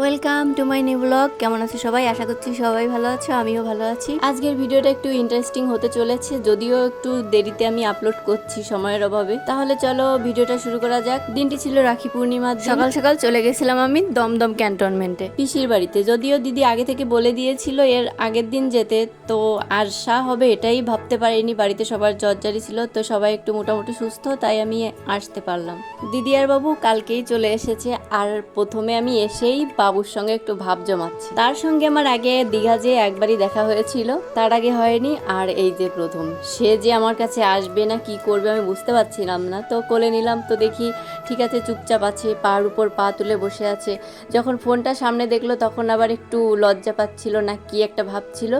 Welcome to my new vlog কেমন আছো সবাই? আশা করছি সবাই ভালো আছো আমিও ভালো আছি। আজকের ভিডিওটা একটু ইন্টারেস্টিং হতে চলেছে যদিও একটু দেরিতে আমি আপলোড করছি সময়ের অভাবে। তাহলে চলো ভিডিওটা শুরু করা যাক। দিনটি ছিল রাখি পূর্ণিমার সকাল সকাল চলে গেছিলাম আমি দমদম ক্যান্টনমেন্টে। পিসির বাড়িতে। যদিও দিদি আগে থেকে বলে দিয়েছিল এর আগের দিন যেতে তো আর সা হবে এটাই ভাবতে পারিনি। বাড়িতে সবার জর্জারি ছিল তো সবাই একটু মোটামুটি সুস্থ তাই আমি আসতে পারলাম। দিদি আর বাবু কালকেই চলে এসেছে আর প্রথমে আমি এসেই বাবুর সঙ্গে একটু ভাব জমাচ্ছি। তার সঙ্গে আমার আগে দীঘা যে একবারই দেখা হয়েছিল, তার আগে হয়নি, আর এই যে প্রথম। সে যে আমার কাছে আসবে না, কি করবে আমি বুঝতে পারছিলাম না। তো কোলে নিলাম, তো দেখি ঠিক আছে, চুপচাপ আছে, পার উপর পা তুলে বসে আছে। যখন ফোনটা সামনে দেখল, তখন আবার একটু লজ্জা পাচ্ছিল না কি একটা ভাবছিল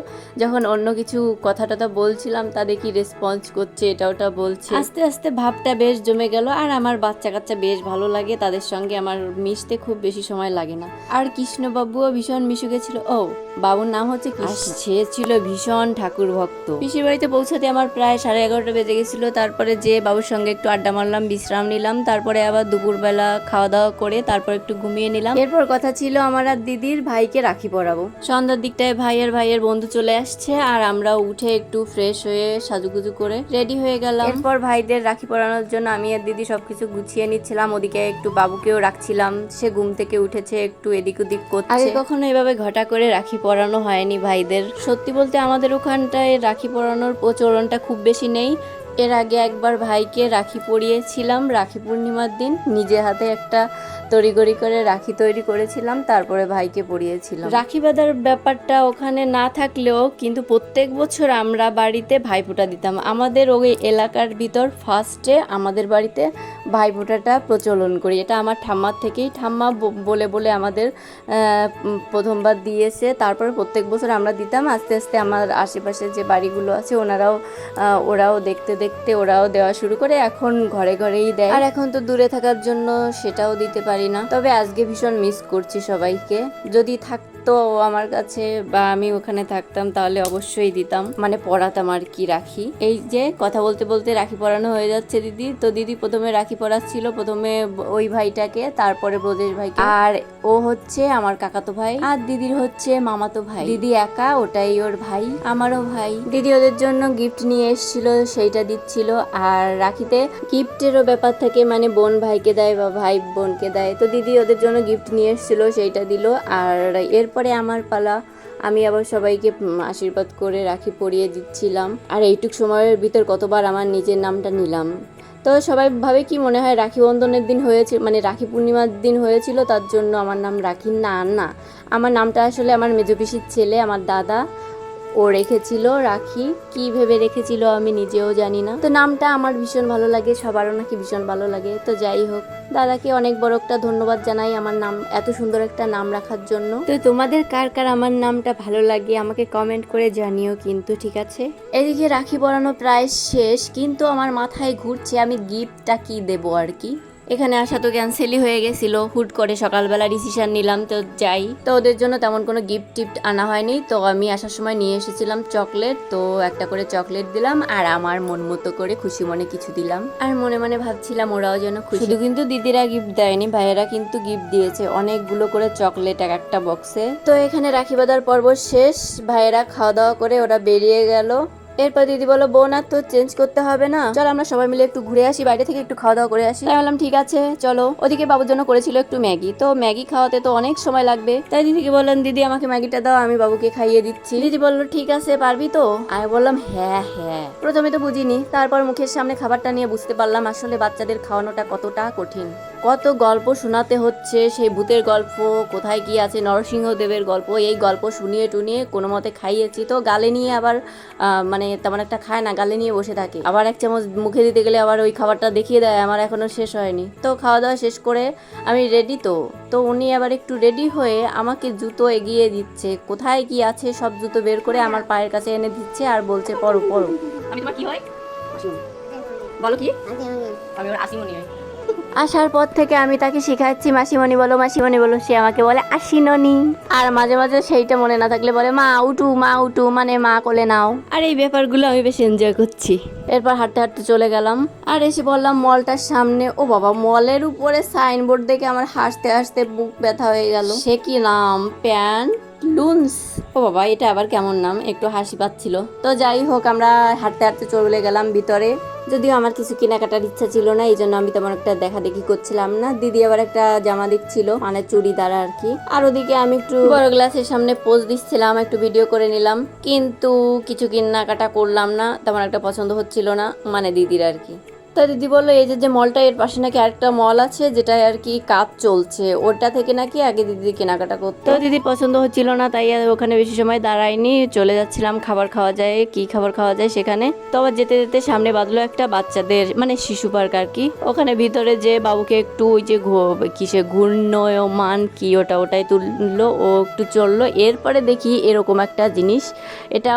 যখন অন্য কিছু কথা টথা বলছিলাম, তা দেখি রেসপন্স করছে এটা ওটা বলছে। আস্তে আস্তে ভাবটা বেশ জমে গেল, আর আমার বাচ্চা কাচ্চা বেশ ভালো লাগে, তাদের সঙ্গে আমার মিশতে খুব বেশি সময় লাগে না। আর কৃষ্ণবাবুও ভীষণ মিশুকে ছিল। ও বাবুর নাম হচ্ছে কৃষ্ণ। সে ছিল ভীষণ ঠাকুর ভক্ত। পিসির বাড়িতে পৌঁছাতে আমার প্রায় সাড়ে এগারোটা বেজে গেছিল। তারপরে যে বাবুর সঙ্গে একটু আড্ডা মারলাম বিশ্রাম নিলাম। তারপরে আবার দুপুরবেলা খাওয়া দাওয়া করে তারপর একটু ঘুমিয়ে নিলাম। এরপর কথা ছিল আমার আর দিদির ভাইকে রাখি পরাবো। সন্ধ্যার দিকটায় ভাইয়ের ভাইয়ের বন্ধু চলে আসছে আর আমরা উঠে একটু ফ্রেশ হয়ে সাজুগুজু করে রেডি হয়ে গেলাম। এরপর ভাইদের রাখি পরানোর জন্য আমি আর দিদি সবকিছু গুছিয়ে নিচ্ছিলাম। ওদিকে একটু বাবুকেও রাখছিলাম। সে ঘুম থেকে উঠেছে একটু এদিক ওদিক করছে। আগে কখনো এভাবে ঘটা করে রাখি পরানো হয়নি ভাইদের। সত্যি বলতে আমাদের ওখানটায় রাখি পরানোর প্রচলনটা খুব বেশি নেই। এর আগে একবার ভাইকে রাখি পরিয়েছিলাম, রাখি পূর্ণিমার দিন। নিজে হাতে একটা তড়িগড়ি করে রাখি তৈরি করেছিলাম, তারপরে ভাইকে পরিয়েছিলাম। রাখি বাঁধার ব্যাপারটা ওখানে না থাকলেও কিন্তু প্রত্যেক বছর আমরা বাড়িতে ভাইফোঁটা দিতাম। আমাদের ওই এলাকার ভিতর ফার্স্টে আমাদের বাড়িতে ভাইফোঁটাটা প্রচলন করি। এটা আমার ঠাম্মার থেকেই ঠাম্মা বলে বলে আমাদের প্রথমবার দিয়েছে। তারপরে প্রত্যেক বছর আমরা দিতাম। আস্তে আস্তে আমার আশেপাশে যে বাড়িগুলো আছে, ওনারাও ওরাও দেখতে দেখতে ওরাও দেওয়া শুরু করে, এখন ঘরে ঘরেই দেয়। আর এখন তো দূরে থাকার জন্য সেটাও দিতে পারি না। তবে আজকে ভীষণ মিস করছি সবাইকে। যদি থাকতো আমার কাছে বা আমি ওখানে থাকতাম, তাহলে অবশ্যই দিতাম। মানে পড়াতাম আর কি রাখি। এই যে কথা বলতে বলতে রাখি পরানো হয়ে যাচ্ছে দিদি। তো দিদি প্রথমে রাখি পরাচ্ছিল প্রথমে ওই ভাইটাকে, তারপরে ব্রজেশ ভাইকে। আর ও হচ্ছে আমার কাকাতো ভাই, আর দিদির হচ্ছে মামাতো ভাই। দিদি একা, ওটাই ওর ভাই, আমারও ভাই। দিদি ওদের জন্য গিফট নিয়ে এসেছিল, সেইটা দিচ্ছিল। আর রাখিতে গিফটেরও ব্যাপার থাকে মানে বোন ভাইকে দেয় বা ভাই বোনকে দেয়। তো দিদি ওদের জন্য গিফট নিয়ে এসেছিল, সেইটা দিল। আর এরপরে আমার পালা। আমি আবার সবাইকে আশীর্বাদ করে রাখি, পরিয়ে দিচ্ছিলাম। আর এইটুক সময়ের ভিতর কতবার আমার নিজের নামটা নিলাম। তো সবাই ভাবে কি মনে হয়, রাখি বন্ধনের দিন হয়েছে মানে রাখি পূর্ণিমার দিন হয়েছিল, তার জন্য আমার নাম রাখি না না। আমার নামটা আসলে আমার মেজপিসির ছেলে, আমার দাদা। ও রেখেছিল রাখি। কি ভেবে রেখেছিল আমি নিজেও জানি না। তো নামটা আমার ভীষণ ভালো লাগে সবারও নাকি ভীষণ ভালো লাগে। তো যাই হোক দাদাকে অনেক বড় একটা ধন্যবাদ জানাই আমার নাম এত সুন্দর একটা নাম রাখার জন্য। তো তোমাদের কার কার আমার নামটা ভালো লাগে আমাকে কমেন্ট করে জানিও কিন্তু ঠিক আছে? এদিকে রাখি পরানো প্রায় শেষ কিন্তু আমার মাথায় ঘুরছে আমি গিফটটা কি দেবো আর কি। এখানে আসা তো ক্যান্সেলই হয়ে গেছিল। হুট করে সকালবেলা ডিসিশন নিলাম তো যাই। তো ওদের জন্য তেমন কোনো গিফট টিফট আনা হয়নি। তো আমি আসার সময় নিয়ে এসেছিলাম চকলেট তো একটা করে চকলেট দিলাম আর আমার মন মতো করে খুশি মনে কিছু দিলাম। আর মনে মনে ভাবছিলাম ওরাও যেন খুশি। শুধু কিন্তু দিদিরা গিফট দেয়নি ভাইয়েরা কিন্তু গিফট দিয়েছে। অনেকগুলো করে চকলেট এক একটা বক্সে তো এখানে রাখি বাঁধার পর্ব শেষ। ভাইয়েরা খাওয়া দাওয়া করে ওরা বেরিয়ে গেল। এরপর দিদি বলো বোন আর তো চেঞ্জ করতে হবে না। চল আমরা সবাই মিলে একটু ঘুরে আসি বাইরে থেকে একটু খাওয়া দাওয়া করে আসি। তাই বললাম ঠিক আছে চলো। ওদিকে বাবুর জন্য করেছিল একটু ম্যাগি। তো ম্যাগি খাওয়াতে তো অনেক সময় লাগবে। তাই দিদিকে বললাম দিদি আমাকে ম্যাগিটা দাও আমি বাবুকে খাইয়ে দিচ্ছি। দিদি বলল ঠিক আছে পারবি তো? আমি বললাম হ্যাঁ হ্যাঁ। প্রথমে তো বুঝিনি তারপর মুখের সামনে খাবারটা নিয়ে বুঝতে পারলাম আসলে বাচ্চাদের খাওয়ানোটা কতটা কঠিন। কত গল্প শোনাতে হচ্ছে সেই ভূতের গল্প কোথায় কি আছে নরসিংহদেবের গল্প এই গল্প শুনিয়ে টুনিয়ে কোনো মতে খাইয়েছি। তো গালে নিয়ে আবার আহ, মানে তেমন একটা খায় না গালে নিয়ে বসে থাকে। আবার এক চামচ মুখে দিতে গেলে আবার ওই খাবারটা দেখিয়ে দেয় আমার এখনও শেষ হয়নি। তো খাওয়া দাওয়া শেষ করে আমি রেডি তো। তো উনি আবার একটু রেডি হয়ে আমাকে জুতো এগিয়ে দিচ্ছে। কোথায় কি আছে সব জুতো বের করে আমার পায়ের কাছে এনে দিচ্ছে আর বলছে পরো পরো। আমি তোমার কি হয়? বলো কি? আমি ওর আসিমনি হয়। আসার পর থেকে আমি তাকে শিখাচ্ছি মাসিমণি বলো মাসিমণি বলো। সে আমাকে বলে আসিননি আর মাঝে মাঝে সেইটা মনে না থাকলে বলে মা উঠু মা উঠু। মানে মা কোলে নাও। আর এই ব্যাপারগুলো আমি বেশ এনজয় করছি। এরপর হাঁটতে হাঁটতে চলে গেলাম। আর এসে বললাম মলটার সামনে। ও বাবা মলের উপরে সাইনবোর্ড দেখে আমার হাসতে হাসতে বুক ব্যথা হয়ে গেল। সে কি নাম? প্যান্ট? লুন্স? ও বাবা এটা আবার কেমন নাম? একটু হাসি পাচ্ছিল। তো যাই হোক আমরা হাঁটতে হাঁটতে চলে গেলাম ভিতরে। যদিও আমার কিছু কেনাকাটার ইচ্ছা ছিল না, এই জন্য আমি তেমন একটা দেখা দেখি করছিলাম না। দিদি আবার একটা জামা দেখছিল মানে চুড়িদার আর কি। আর ওদিকে আমি একটু বড় গ্লাসের সামনে পোজ দিচ্ছিলাম, একটু ভিডিও করে নিলাম। কিন্তু কিছু কেনাকাটা করলাম না, তেমন একটা পছন্দ হচ্ছিল না মানে দিদির আর কি। তো দিদি বলল, এই যে যে মলটা এর পাশে নাকি আরেকটা মল আছে যেটা আর কি কাজ চলছে, ওটা থেকে নাকি আগে দিদি কেনাকাটা করতো? তো দিদির পছন্দ হচ্ছিল না, তাই ওখানে বেশি সময় দাঁড়াইনি চলে যাচ্ছিলাম, খাবার খাওয়া যায়, কি খাবার খাওয়া যায় সেখানে। তো আবার যেতে যেতে সামনে বাঁধলো একটা বাচ্চাদের মানে শিশু পার্ক আর কি। ওখানে ভিতরে যে বাবুকে একটু ওই যে কিসে ঘূর্ণয়মান কি ওটা ওটাই তুললো, ও একটু চলল। এরপরে দেখি এরকম একটা জিনিস, এটা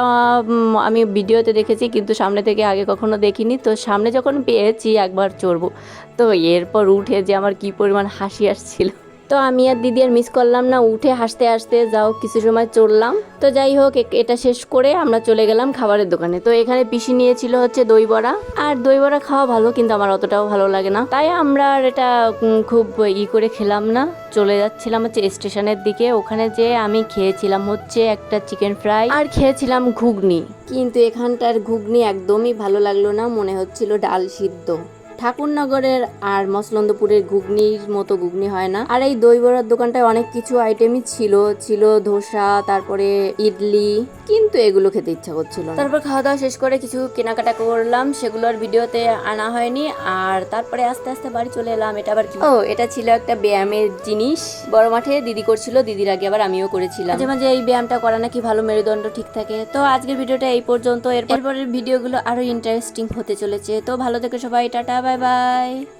আমি ভিডিওতে দেখেছি, কিন্তু সামনে থেকে আগে কখনো দেখিনি। তো সামনে যখন পেয়েছি একবার চড়বো। তো এরপর উঠে যে আমার কি পরিমাণ হাসি আসছিল। তো আমি আর দিদি আর মিস করলাম না, উঠে হাসতে হাসতে যাও, কিছু সময় চললাম। তো যাই হোক এটা শেষ করে আমরা চলে গেলাম খাবারের দোকানে। তো এখানে পিসি নিয়েছিল হচ্ছে দই বড়া। আর দই বড়া খাওয়া ভালো, কিন্তু আমার অতটাও ভালো লাগে না। তাই আমরা আর এটা খুব ই করে খেলাম না। চলে যাচ্ছিলাম হচ্ছে স্টেশনের দিকে। ওখানে যে আমি খেয়েছিলাম হচ্ছে একটা চিকেন ফ্রাই আর খেয়েছিলাম ঘুগনি। কিন্তু এখানটার ঘুগনি একদমই ভালো লাগল না, মনে হচ্ছিল ডাল সিদ্ধ। ঠাকুরনগরের আর মসলন্দপুরের ঘুগনির মতো ঘুগনি হয় না। আর এই দই বড়ার দোকানটায় অনেক কিছু আইটেমই ছিল। ছিল ধোসা তারপরে ইডলি। কিন্তু এগুলো খেতে ইচ্ছা করছিল তারপর খাওয়া দাওয়া শেষ করে কিছু কেনাকাটা করলাম। সেগুলো আর ভিডিওতে আনা হয়নি। আর তারপরে আস্তে আস্তে বাড়ি চলে এলাম। এটা আবার কি? ও এটা ছিল একটা ব্যায়ামের জিনিস। বড় মাঠে দিদি করছিল। দিদির আগে আবার আমিও করেছিলাম। মাঝে মাঝে এই ব্যায়ামটা করা নাকি ভালো মেরুদণ্ড ঠিক থাকে। তো আজকের ভিডিওটা এই পর্যন্ত। এরপরের ভিডিওগুলো আরও ইন্টারেস্টিং হতে চলেছে। তো ভালো থেকে সবাই। টাটা 拜拜。